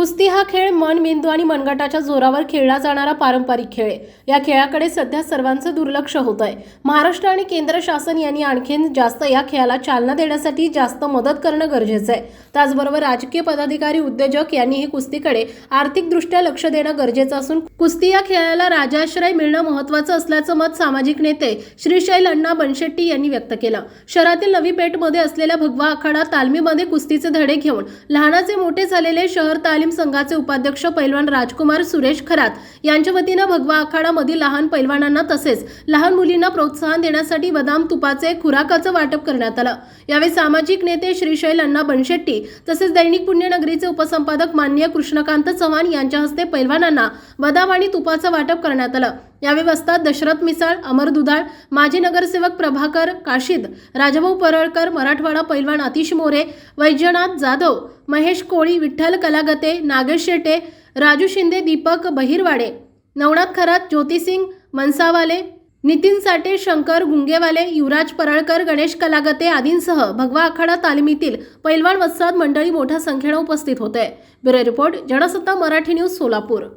कुस्ती हा खेळ मन मेंदू आणि मनगटाच्या जोरावर खेळला जाणारा पारंपरिक खेळ आहे. या खेळाकडे सध्या सर्वांचं दुर्लक्ष होत आहे. महाराष्ट्र आणि केंद्र शासन यांनी आणखीन जास्त या खेळाला चालना देण्यासाठी जास्त मदत करणं गरजेचं आहे. त्याचबरोबर राजकीय पदाधिकारी उद्योजक यांनीही कुस्तीकडे आर्थिकदृष्ट्या लक्ष देणं गरजेचं असून कुस्ती या खेळाला राजाश्रय मिळणं महत्त्वाचं असल्याचं मत सामाजिक नेते श्रीशैल अण्णा बनशेट्टी यांनी व्यक्त केलं. शहरातील नवी पेठमध्ये असलेल्या भगवा आखाडा तालमीमध्ये कुस्तीचे धडे घेऊन लहानाचे मोठे झालेले शहर तालीम संघाचे उपाध्यक्ष पैलवान राजकुमार सुरेश खरात यांच्या वतीनं भगवा आखाडामधील लहान पैलवानांना तसेच लहान मुलींना प्रोत्साहन देण्यासाठी बदाम तुपाचे खुराकाचं वाटप करण्यात आलं. यावेळी सामाजिक नेते श्रीशैल अण्णा बनशेट्टी तसेच दैनिक पुण्यनगरीचे उपसंपादक मान्य कृष्णकांत चव्हाण यांच्या हस्ते पैलवानांना बदाम आणि तुपाचं वाटप करण्यात आलं. यावेळी वस्तात दशरथ मिसाळ अमर दुधाळ माजी नगरसेवक प्रभाकर काशीद राजभाऊ परळकर मराठवाडा पैलवान अतिश मोरे वैजनाथ जाधव महेश कोळी विठ्ठल कलागते नागेश शेटे राजू शिंदे दीपक बहिरवाडे नवनाथ खरात ज्योतिसिंग मनसावाले नितीन साठे शंकर गुंगेवाले युवराज परळकर गणेश कलागते आदींसह भगवा आखाडा तालमीतील पैलवान वत्साद मंडळी मोठ्या संख्येनं उपस्थित होते. Bureau report Jansatta Marathi news Solapur.